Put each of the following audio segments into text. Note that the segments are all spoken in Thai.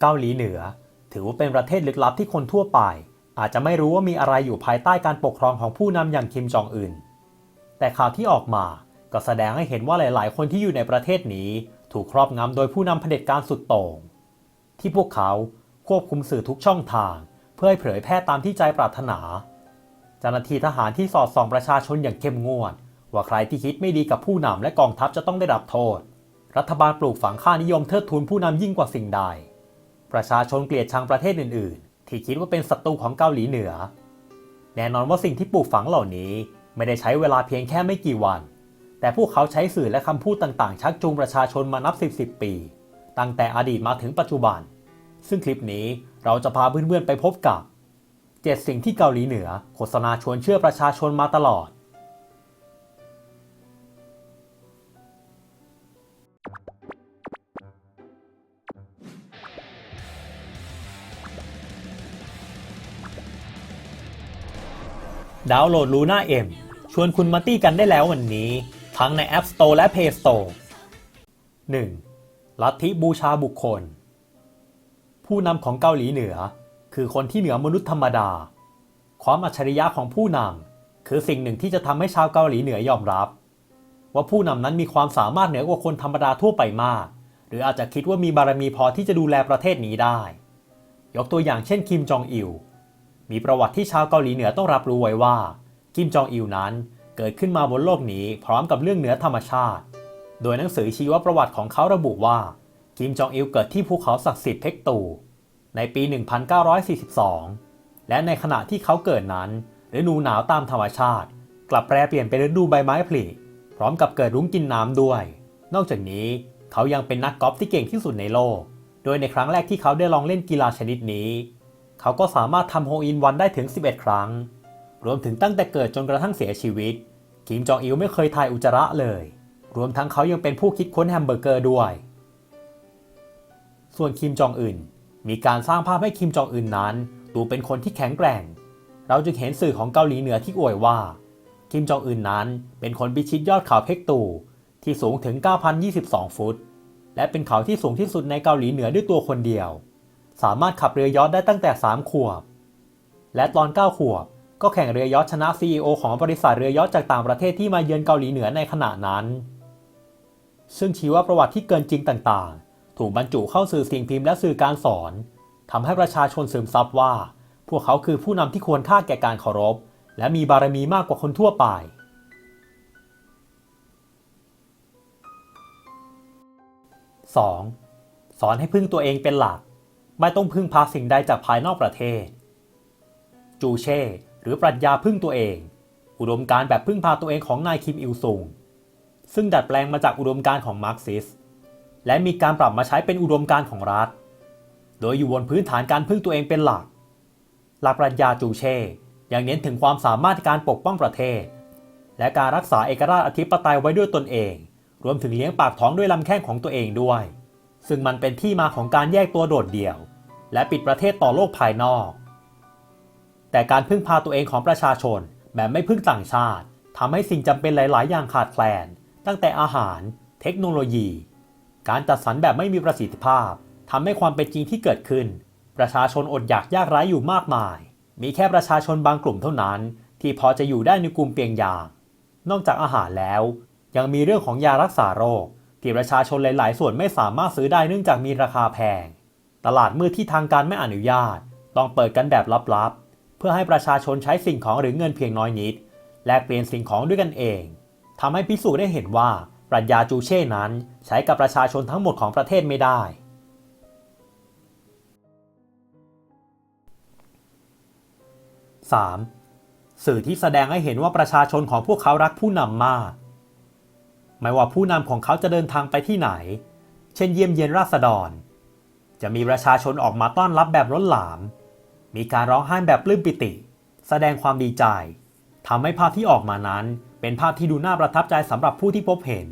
เกาหลีเหนือ ถือว่าเป็นประเทศลึกลับที่คนทั่วไป อาจจะไม่รู้ว่ามีอะไรอยู่ภายใต้การปกครองของผู้นำอย่างคิมจองอึน แต่ข่าวที่ออกมาก็แสดงให้เห็นว่าหลายๆ คนที่อยู่ในประเทศนี้ถูกครอบงำโดยผู้นำเผด็จการสุดโต่ง ที่พวกเขาควบคุมสื่อทุกช่องทาง เพื่อให้เผยแพร่ตามที่ใจปรารถนา เจ้าหน้าที่ทหารที่สอดส่องประชาชนอย่างเข้มงวด ว่าใครที่คิดไม่ดีกับผู้นำและกองทัพจะต้องได้รับโทษ รัฐบาลปลูกฝังค่านิยมเทิดทูนผู้นำยิ่งกว่าสิ่งใด ประชาชนเกลียดชังประเทศอื่น ๆ ที่คิดว่าเป็นศัตรูของเกาหลีเหนือ แน่นอนว่าสิ่งที่ปลูกฝังเหล่านี้ไม่ได้ใช้เวลาเพียงแค่ไม่กี่วัน แต่พวกเขาใช้สื่อและคำพูดต่าง ๆ ชักจูงประชาชนมานับ 10 10 ปี ตั้งแต่อดีตมาถึงปัจจุบัน ซึ่งคลิปนี้เราจะพาเพื่อน ๆ ไปพบกับ 7 สิ่งที่เกาหลีเหนือ โฆษณาชวนเชื่อประชาชนมาตลอด ดาวน์โหลด Luna M ชวนคุณมาตี้กันได้แล้ววันนี้ ทั้งใน App Store และ Play Store 1. ลัทธิบูชาบุคคล ผู้นำของเกาหลีเหนือ คือคนที่เหนือมนุษย์ธรรมดา ความอัจฉริยะของผู้นำคือสิ่งหนึ่งที่จะทำให้ชาวเกาหลีเหนือยอมรับ ว่าผู้นำนั้นมีความสามารถเหนือกว่าคนธรรมดาทั่วไปมาก หรืออาจจะคิดว่ามีบารมีพอที่จะดูแลประเทศนี้ได้ ยกตัวอย่างเช่นคิมจองอิล มีประวัติที่ชาวเกาหลีเหนือต้องรับรู้ไว้ว่าคิมจองอิลนั้นเกิดขึ้นมาบนโลกนี้พร้อมกับเรื่องเหนือธรรมชาติ โดยหนังสือชีวประวัติของเขาระบุว่าคิมจองอิลเกิดที่ภูเขาศักดิ์สิทธิ์เพกตูในปี 1942 และในขณะที่เขาเกิดนั้นฤดูหนาวตามธรรมชาติ กลับแปรเปลี่ยนเป็นฤดูใบไม้ผลิพร้อมกับเกิดรุ้งกินน้ำด้วย นอกจากนี้เขายังเป็นนักกอล์ฟที่เก่งที่สุดในโลก โดยในครั้งแรกที่เขาได้ลองเล่นกีฬาชนิดนี้ เขาก็สามารถทำโฮอินวันได้ถึง 11 ครั้ง รวมถึงตั้งแต่เกิดจนกระทั่งเสียชีวิต คิมจองอิลไม่เคยทายอุจจาระเลย รวมทั้งเขายังเป็นผู้คิดค้นแฮมเบอร์เกอร์ด้วย ส่วนคิมจองอึนมีการสร้างภาพให้คิมจองอึนนั้น ดูเป็นคนที่แข็งแกร่ง เราจึงเห็นสื่อของเกาหลีเหนือที่อวยว่า คิมจองอึนนั้นเป็นคนพิชิตยอดเขาเพกตูที่สูงถึง 9,022 ฟุต และเป็นเขาที่สูงที่สุดในเกาหลีเหนือด้วยตัวคนเดียว สามารถขับเรือยอชต์ได้ตั้งแต่ 3 ขวบ และตอน 9 ขวบ ก็แข่งเรือยอชต์ชนะ CEO ของบริษัทเรือยอชต์จากต่างประเทศที่มาเยือนเกาหลีเหนือในขณะนั้น ซึ่งชีวประวัติที่เกินจริงต่างๆ ถูกบรรจุเข้าสื่อสิ่งพิมพ์และสื่อการสอนทำให้ประชาชนซึมซับว่า พวกเขาคือผู้นำที่ควรค่าแก่การเคารพ และมีบารมีมากกว่าคนทั่วไป 2. สอนให้พึ่งตัวเองเป็นหลัก ไม่ต้องพึ่งพาสิ่งใดจากภายนอกประเทศ จูเช่ หรือปรัชญาพึ่งตัวเอง อุดมการแบบพึ่งพาตัวเองของนายคิมอิลซุง ซึ่งดัดแปลงมาจากอุดมการของมาร์กซิส และมีการปรับมาใช้เป็นอุดมการของรัฐ โดยอยู่บนพื้นฐานการพึ่งตัวเองเป็นหลัก หลักปรัชญาจูเช่ยังเน้นถึงความสามารถในการปกป้องประเทศ และการรักษาเอกราชอธิปไตยไว้ด้วยตนเอง รวมถึงเลี้ยงปากท้องด้วยลำแข้งของตัวเองด้วย ซึ่งมันเป็นที่มาของการแยกตัวโดดเดี่ยว และปิดประเทศต่อโลกภายนอก แต่การพึ่งพาตัวเองของประชาชนแบบไม่พึ่งต่างชาติทำให้สิ่งจำเป็นหลาย ๆ อย่างขาดแคลน ตั้งแต่อาหาร เทคโนโลยี การจัดสรรแบบไม่มีประสิทธิภาพทำให้ความเป็นจริงที่เกิดขึ้น ประชาชนอดอยากยากไร้อยู่มากมาย มีแค่ประชาชนบางกลุ่มเท่านั้น ที่พอจะอยู่ได้ในกลุ่มเปียงยาง นอกจากอาหารแล้ว ยังมีเรื่องของยารักษาโรค ที่ประชาชนหลาย ๆ ส่วนไม่สามารถซื้อได้เนื่องจากมีราคาแพง ตลาดมืดที่ทางการไม่อนุญาต ต้องเปิดกันแบบลับ ๆ เพื่อให้ประชาชนใช้สิ่งของหรือเงินเพียงน้อยนิด แลกเปลี่ยนสิ่งของด้วยกันเองทำให้พิสูจน์ได้เห็นว่าปรัชญาจูเช่นั้นใช้กับประชาชนทั้งหมดของประเทศไม่ได้ 3. สื่อที่แสดงให้เห็นว่าประชาชนของพวกเขารักผู้นำมาก ไม่ว่าผู้นำของเขาจะเดินทางไปที่ไหน เช่นเยี่ยมเยียนราษฎร จะมีประชาชนออกมาต้อนรับแบบล้นหลาม มีการร้องไห้แบบปลื้มปิติ แสดงความดีใจทำให้ภาพที่ออกมานั้น เป็นภาพที่ดูน่าประทับใจสำหรับผู้ที่พบเห็น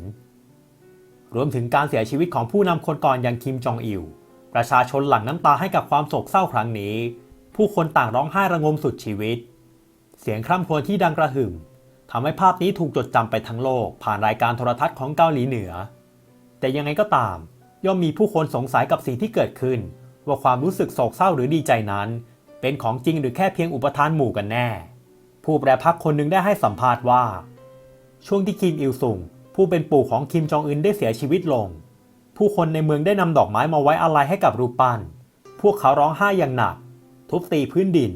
รวมถึงการเสียชีวิตของผู้นำคนก่อนอย่างคิมจองอิลประชาชนหลั่งน้ำตาให้กับความโศกเศร้าครั้งนี้ ผู้คนต่างร้องไห้ระงมสุดชีวิต เสียงคร่ำครวญที่ดังกระหึ่ม ทำให้ภาพนี้ถูกจดจำไปทั้งโลก ผ่านรายการโทรทัศน์ของเกาหลีเหนือ แต่ยังไงก็ตาม ย่อมมีผู้คนสงสัยกับสิ่งที่เกิดขึ้น ว่าความรู้สึกโศกเศร้าหรือดีใจนั้น เป็นของจริงหรือแค่เพียงอุปทานหมู่กันแน่ ผู้แปรพักคนหนึ่งได้ให้สัมภาษณ์ว่า ช่วงที่คิมอิลซุงผู้เป็นปู่ของคิมจองอึนได้เสียชีวิตลง ผู้คนในเมืองได้นำดอกไม้มาไว้อาลัยให้กับรูปปั้น พวกเขาร้องไห้อย่างหนัก ทุบตีพื้นดิน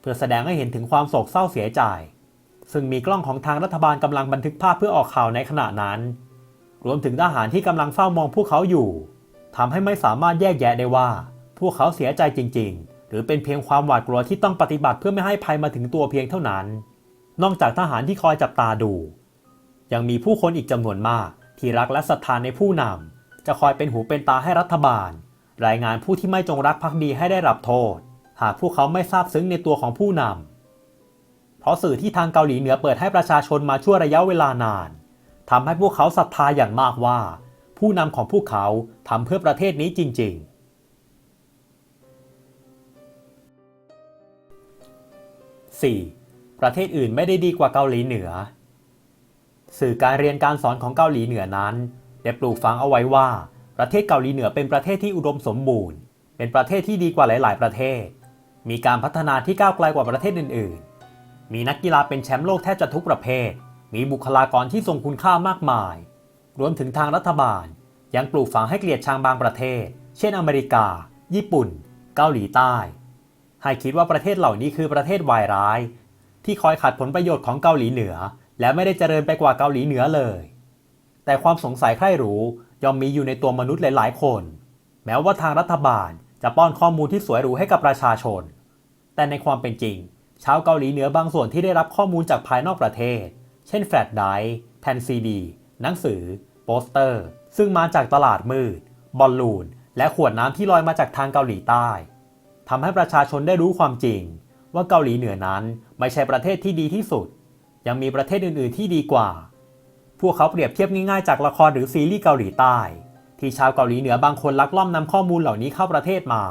เพื่อแสดงให้เห็นถึงความโศกเศร้าเสียใจ ซึ่งมีกล้องของทางรัฐบาลกำลังบันทึกภาพเพื่อออกข่าวในขณะนั้น รวมถึงทหารที่กำลังเฝ้ามองพวกเขาอยู่ทำให้ไม่สามารถแยกแยะได้ว่า พวกเขาเสียใจจริง ๆ หรือเป็นเพียงความหวาดกลัวที่ต้องปฏิบัติเพื่อไม่ให้ภัยมาถึงตัวเพียงเท่านั้น นอกจากทหารที่คอยจับตาดู ยังมีผู้คนอีกจำนวนมาก ที่รักและศรัทธานในผู้นำจะคอยเป็นหูเป็นตาให้รัฐบาล รายงานผู้ที่ไม่จงรักภักดีให้ได้รับโทษ หากพวกเขาไม่ทราบซึ้งในตัวของผู้นำ เพราะสื่อที่ทางเกาหลีเหนือเปิดให้ประชาชนมาชั่วระยะเวลานานทำให้พวกเขาศรัทธาอย่างมากว่า ผู้นำของพวกเขาทำเพื่อประเทศนี้จริง ๆ 4. ประเทศอื่นไม่ได้ดีกว่าเกาหลีเหนือ สื่อการเรียนการสอนของเกาหลีเหนือนั้นได้ปลูกฝังเอาไว้ว่า ประเทศเกาหลีเหนือเป็นประเทศที่อุดมสมบูรณ์ เป็นประเทศที่ดีกว่าหลาย ๆ ประเทศ มีการพัฒนาที่ก้าวไกลกว่าประเทศอื่น ๆ มีนักกีฬาเป็นแชมป์โลกแทบจะทุกประเภท มีบุคลากรที่ทรงคุณค่ามากมาย รวมถึงทางรัฐบาล ยังปลูกฝังให้เกลียดชังบางประเทศ เช่นอเมริกา ญี่ปุ่น เกาหลีใต้ ให้คิดว่าประเทศเหล่านี้คือประเทศวายร้าย ที่คอยขัดผลประโยชน์ของเกาหลีเหนือ และไม่ได้เจริญไปกว่าเกาหลีเหนือเลย แต่ความสงสัยใคร่รู้ย่อมมีอยู่ในตัวมนุษย์หลาย ๆ คน แม้ว่าทางรัฐบาลจะป้อนข้อมูลที่สวยหรูให้กับประชาชน แต่ในความเป็นจริง ชาวเกาหลีเหนือบางส่วนที่ได้รับข้อมูลจากภายนอกประเทศ เช่นแฟลชไดร์แผ่นซีดี หนังสือ โปสเตอร์ ซึ่งมาจากตลาดมืด บอลลูน และขวดน้ำที่ลอยมาจากทางเกาหลีใต้ทำให้ประชาชนได้รู้ความจริง ว่าเกาหลีเหนือนั้นไม่ใช่ประเทศที่ดีที่สุด ยังมีประเทศอื่น ๆ ที่ดีกว่า พวกเขาเปรียบเทียบง่ายๆจากละครหรือซีรีส์เกาหลีใต้ ที่ชาวเกาหลีเหนือบางคนลักลอบนำข้อมูลเหล่านี้เข้าประเทศมา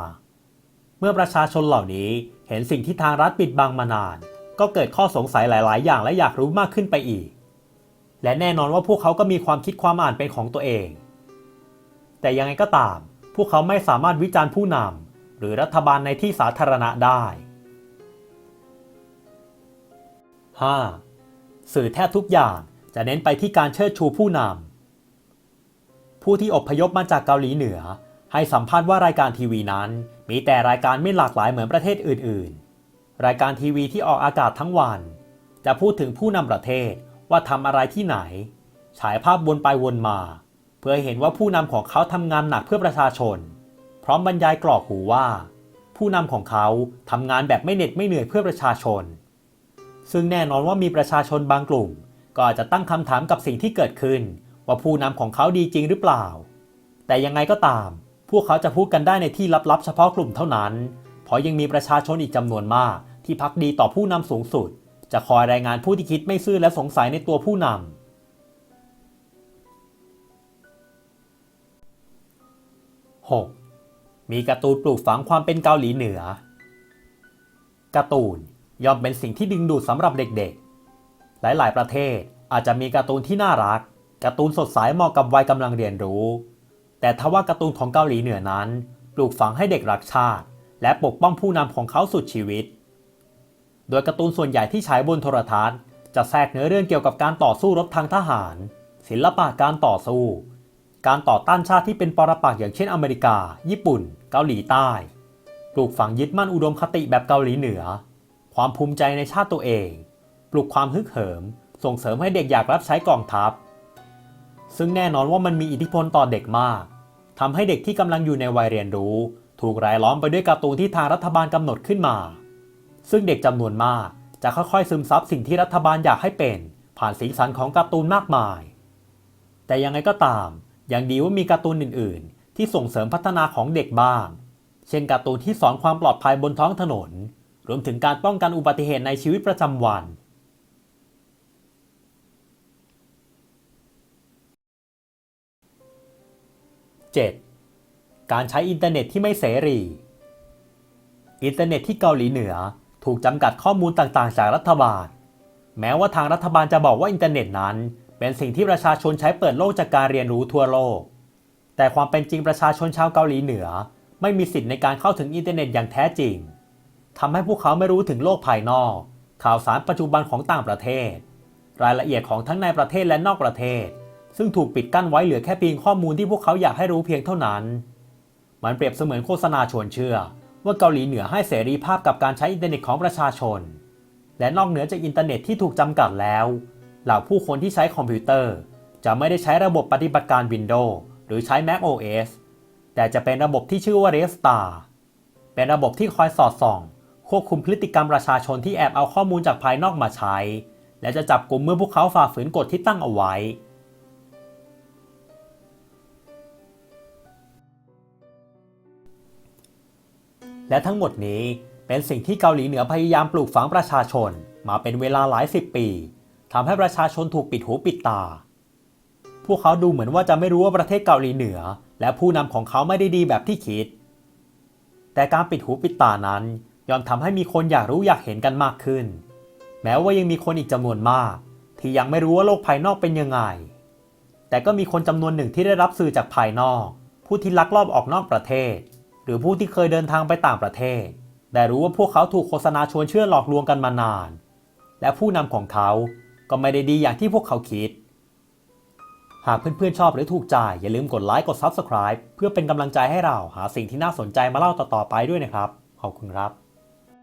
เมื่อประชาชนเหล่านี้เห็นสิ่งที่ทางรัฐปิดบังมานาน ก็เกิดข้อสงสัยหลาย ๆ อย่างและอยากรู้มากขึ้นไปอีก และแน่นอนว่าพวกเขาก็มีความคิดความอ่านเป็นของตัวเอง แต่ยังไงก็ตาม พวกเขาไม่สามารถวิจารณ์ผู้นำหรือรัฐบาลในที่สาธารณะได้ 5. สื่อแทบทุกอย่างจะเน้นไปที่การเชิดชูผู้นำผู้ที่อพยพมาจากเกาหลีเหนือ ให้สัมภาษณ์ว่ารายการทีวีนั้น มีแต่รายการไม่หลากหลายเหมือนประเทศอื่น ๆ รายการทีวีที่ออกอากาศทั้งวัน จะพูดถึงผู้นำประเทศว่าทำอะไรที่ไหน ฉายภาพวนไปวนมา เพื่อให้เห็นว่าผู้นำของเขาทำงานหนักเพื่อประชาชน พร้อมบรรยายกรอกหูว่า ผู้นำของเขาทำงานแบบไม่เหน็ดไม่เหนื่อยเพื่อประชาชน ซึ่งแน่นอนว่ามีประชาชนบางกลุ่ม ก็อาจจะตั้งคำถามกับสิ่งที่เกิดขึ้น ว่าผู้นำของเขาดีจริงหรือเปล่า แต่ยังไงก็ตาม พวกเขาจะพูดกันได้ในที่ลับๆ เฉพาะกลุ่มเท่านั้น เพราะยังมีประชาชนอีกจำนวนมาก ที่พักดีต่อผู้นำสูงสุด จะคอยรายงานผู้ที่คิดไม่ซื่อและสงสัยในตัวผู้นำ 6. มีการ์ตูนปลูกฝังความเป็นเกาหลีเหนือ การ์ตูนย่อมเป็นสิ่งที่ดึงดูดสำหรับเด็กๆ หลายๆ ประเทศอาจจะมีการ์ตูนที่น่ารัก การ์ตูนสดใสเหมาะกับวัยกำลังเรียนรู้ แต่ทว่าการ์ตูนของเกาหลีเหนือนั้น ปลูกฝังให้เด็กรักชาติ และปกป้องผู้นำของเขาสุดชีวิต โดยการ์ตูนส่วนใหญ่ที่ฉายบนโทรทัศน์ จะแทรกเนื้อเรื่องเกี่ยวกับการต่อสู้รบทางทหาร ศิลปะการต่อสู้ การต่อต้านชาติที่เป็นปรปักษ์อย่างเช่นอเมริกา ญี่ปุ่น เกาหลีใต้ ปลูกฝังยึดมั่นอุดมคติแบบเกาหลีเหนือ ความภูมิใจในชาติตัวเอง ปลุกความฮึกเหิม ส่งเสริมให้เด็กอยากรับใช้กองทัพ ซึ่งแน่นอนว่ามันมีอิทธิพลต่อเด็กมาก ทำให้เด็กที่กำลังอยู่ในวัยเรียนรู้ ถูกรายล้อมไปด้วยการ์ตูนที่ทางรัฐบาลกำหนดขึ้นมา ซึ่งเด็กจำนวนมากจะค่อยๆ ซึมซับสิ่งที่รัฐบาลอยากให้เป็น ผ่านสีสันของการ์ตูนมากมาย แต่ยังไงก็ตามยังดีว่ามีการ์ตูนอื่น ๆ ที่ส่งเสริมพัฒนาของเด็กบ้าง เช่นการ์ตูนที่สอนความปลอดภัยบนท้องถนน รวมถึงการป้องกันอุบัติเหตุในชีวิตประจำวัน 7. การใช้อินเทอร์เน็ตที่ไม่เสรี อินเทอร์เน็ตที่เกาหลีเหนือถูกจำกัดข้อมูลต่างๆ จากรัฐบาล แม้ว่าทางรัฐบาลจะบอกว่าอินเทอร์เน็ตนั้น เป็นสิ่งที่ประชาชนใช้เปิดโลกจากการเรียนรู้ทั่วโลก แต่ความเป็นจริงประชาชนชาวเกาหลีเหนือ ไม่มีสิทธิ์ในการเข้าถึงอินเทอร์เน็ตอย่างแท้จริงทำให้พวกเขาไม่รู้ถึงโลกภายนอก ข่าวสารปัจจุบันของต่างประเทศ รายละเอียดของทั้งในประเทศและนอกประเทศ ซึ่งถูกปิดกั้นไว้เหลือแค่เพียงข้อมูลที่พวกเขาอยากให้รู้เพียงเท่านั้น มันเปรียบเสมือนโฆษณาชวนเชื่อ ว่าเกาหลีเหนือให้เสรีภาพกับการใช้อินเทอร์เน็ตของประชาชน และนอกเหนือจากอินเทอร์เน็ตที่ถูกจำกัดแล้ว เหล่าผู้คนที่ใช้คอมพิวเตอร์ จะไม่ได้ใช้ระบบปฏิบัติการ Windows หรือใช้ Mac OS แต่จะเป็นระบบที่ชื่อว่า Red Star เป็นระบบที่คอยสอดส่อง ควบคุมพฤติกรรมประชาชนที่แอบเอาข้อมูลจากภายนอกมาใช้ และจะจับกลุ่มเมื่อพวกเขาฝ่าฝืนกฎที่ตั้งเอาไว้ และทั้งหมดนี้เป็นสิ่งที่เกาหลีเหนือพยายามปลูกฝังประชาชนมาเป็นเวลาหลายสิบปีทำให้ประชาชนถูกปิดหูปิดตา พวกเขาดูเหมือนว่าจะไม่รู้ว่าประเทศเกาหลีเหนือ และผู้นำของเขาไม่ได้ดีแบบที่คิด แต่การปิดหูปิดตานั้นยอมทำให้มีคนอยากรู้อยากเห็นกันมากขึ้น แม้ว่ายังมีคนอีกจำนวนมาก ที่ยังไม่รู้ว่าโลกภายนอกเป็นยังไง แต่ก็มีคนจำนวนหนึ่งที่ได้รับสื่อจากภายนอก ผู้ที่ลักลอบออกนอกประเทศ หรือผู้ที่เคยเดินทางไปต่างประเทศ ได้รู้ว่าพวกเขาถูกโฆษณาชวนเชื่อหลอกลวงกันมานาน และผู้นำของเขาก็ไม่ได้ดีอย่างที่พวกเขาคิด หากเพื่อนๆชอบหรือถูกใจ อย่าลืมกดไลค์กด Subscribe เพื่อเป็นกำลังใจให้เราหาสิ่งที่น่าสนใจมาเล่าต่อๆไปด้วยนะครับ ขอบคุณครับ